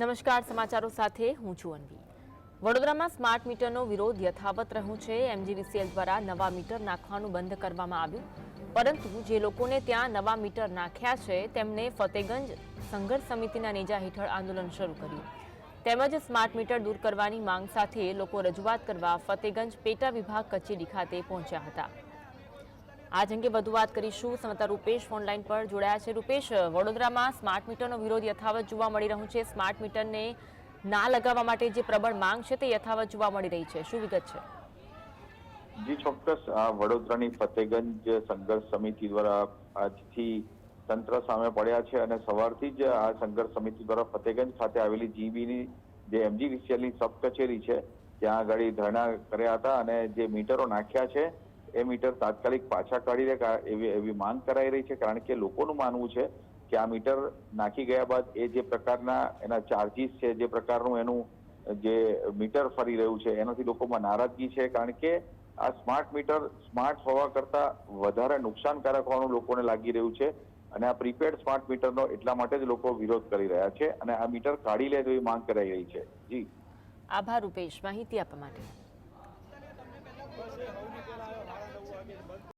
નમસ્કાર, સમાચારો સાથે હું છું અનવી. વડોદરામાં સ્માર્ટ મીટરનો વિરોધ યથાવત રહ્યો છે. એમજીવીસીએલ દ્વારા નવા મીટર નાખવાનું બંધ કરવામાં આવ્યું. પરંતુ જે લોકોને ત્યાં નવા મીટર નાખ્યા છે, તેમને ફતેગંજ સંઘર્ષ સમિતિના નેજા હેઠળ આંદોલન શરૂ કર્યું. તેમજ સ્માર્ટ મીટર દૂર કરવાની માંગ સાથે લોકો રજૂઆત કરવા ફતેગંજ પેટા વિભાગ કચેરી ખાતે પહોંચ્યા હતા. આજ અંગે વધુ વાત કરીશું. સમતા રૂપેશ ઓનલાઈન પર જોડાયા છે. રૂપેશ, વડોદરામાં સ્માર્ટ મીટરનો વિરોધ યથાવત જોવા મળી રહ્યો છે. સ્માર્ટ મીટરને ના લગાવવા માટે જે પ્રબળ માંગ છે તે યથાવત જોવા મળી રહી છે. શું વિગત છે? જી, ચોક્કસ. વડોદરાની ફતેગંજ સંઘર્ષ સમિતિ દ્વારા આજથી તંત્ર સામે પડ્યા છે અને સવારથી જ આ સંઘર્ષ સમિતિ દ્વારા ફતેગંજ ખાતે આવેલી જીબીની જે એમજીવીસીએલની સબ કચેરી છે, ત્યાં આગળ ધરણા કર્યા હતા અને જે મીટરો નાખ્યા છે એ મીટર તાત્કાલિક પાછા કાઢી એવી એવી માંગ કરાઈ રહી છે. કારણ કે લોકોનું માનવું છે કે આ મીટર નાખી ગયા બાદ એ જે પ્રકારના એના ચાર્જીસ છે, જે પ્રકારનું એનું જે મીટર ફરી રહ્યું છે, એનાથી લોકોમાં નારાજગી છે. કારણ કે આ સ્માર્ટ મીટર સ્માર્ટ હોવા કરતા વધારે નુકસાનકારક હોવાનું લોકોને લાગી રહ્યું છે અને આ પ્રીપેડ સ્માર્ટ મીટરનો એટલા માટે જ લોકો વિરોધ કરી રહ્યા છે અને આ મીટર કાઢી લે તેવી માંગ કરાઈ રહી છે. જી. આભાર રૂપેશ. માહિતી આપવા માટે.